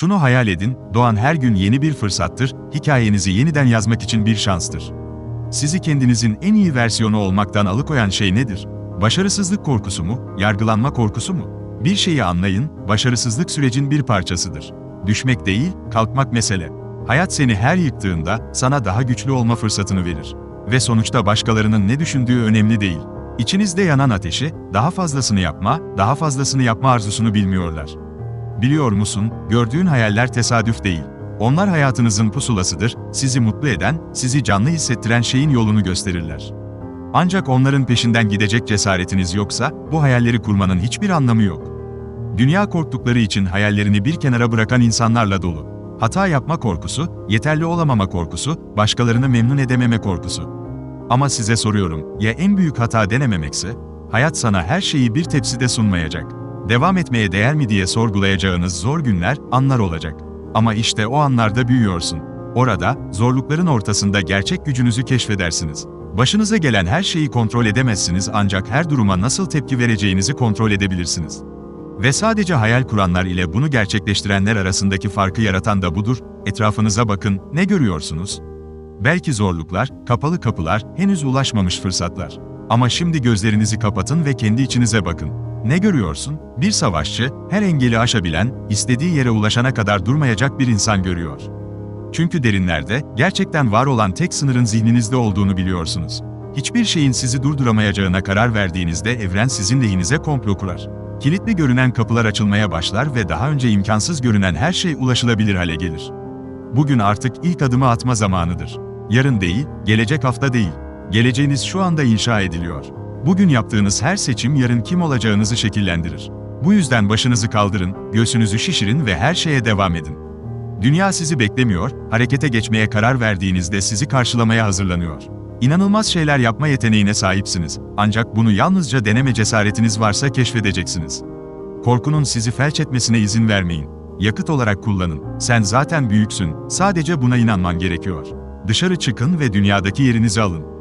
Şunu hayal edin, doğan her gün yeni bir fırsattır, hikayenizi yeniden yazmak için bir şanstır. Sizi kendinizin en iyi versiyonu olmaktan alıkoyan şey nedir? Başarısızlık korkusu mu, yargılanma korkusu mu? Bir şeyi anlayın, başarısızlık sürecin bir parçasıdır. Düşmek değil, kalkmak mesele. Hayat seni her yıktığında sana daha güçlü olma fırsatını verir. Ve sonuçta başkalarının ne düşündüğü önemli değil. İçinizde yanan ateşi, daha fazlasını yapma, daha fazlasını yapma arzusunu bilmiyorlar. Biliyor musun, gördüğün hayaller tesadüf değil. Onlar hayatınızın pusulasıdır, sizi mutlu eden, sizi canlı hissettiren şeyin yolunu gösterirler. Ancak onların peşinden gidecek cesaretiniz yoksa, bu hayalleri kurmanın hiçbir anlamı yok. Dünya korktukları için hayallerini bir kenara bırakan insanlarla dolu. Hata yapma korkusu, yeterli olamama korkusu, başkalarını memnun edememe korkusu. Ama size soruyorum, ya en büyük hata denememekse? Hayat sana her şeyi bir tepside sunmayacak. Devam etmeye değer mi diye sorgulayacağınız zor günler, anlar olacak. Ama işte o anlarda büyüyorsun. Orada, zorlukların ortasında gerçek gücünüzü keşfedersiniz. Başınıza gelen her şeyi kontrol edemezsiniz ancak her duruma nasıl tepki vereceğinizi kontrol edebilirsiniz. Ve sadece hayal kuranlar ile bunu gerçekleştirenler arasındaki farkı yaratan da budur. Etrafınıza bakın, ne görüyorsunuz? Belki zorluklar, kapalı kapılar, henüz ulaşmamış fırsatlar. Ama şimdi gözlerinizi kapatın ve kendi içinize bakın. Ne görüyorsun? Bir savaşçı, her engeli aşabilen, istediği yere ulaşana kadar durmayacak bir insan görüyor. Çünkü derinlerde, gerçekten var olan tek sınırın zihninizde olduğunu biliyorsunuz. Hiçbir şeyin sizi durduramayacağına karar verdiğinizde evren sizin lehinize komplo kurar. Kilitli görünen kapılar açılmaya başlar ve daha önce imkansız görünen her şey ulaşılabilir hale gelir. Bugün artık ilk adımı atma zamanıdır. Yarın değil, gelecek hafta değil. Geleceğiniz şu anda inşa ediliyor. Bugün yaptığınız her seçim yarın kim olacağınızı şekillendirir. Bu yüzden başınızı kaldırın, göğsünüzü şişirin ve her şeye devam edin. Dünya sizi beklemiyor, harekete geçmeye karar verdiğinizde sizi karşılamaya hazırlanıyor. İnanılmaz şeyler yapma yeteneğine sahipsiniz. Ancak bunu yalnızca deneme cesaretiniz varsa keşfedeceksiniz. Korkunun sizi felç etmesine izin vermeyin. Yakıt olarak kullanın. Sen zaten büyüksün, sadece buna inanman gerekiyor. Dışarı çıkın ve dünyadaki yerinizi alın.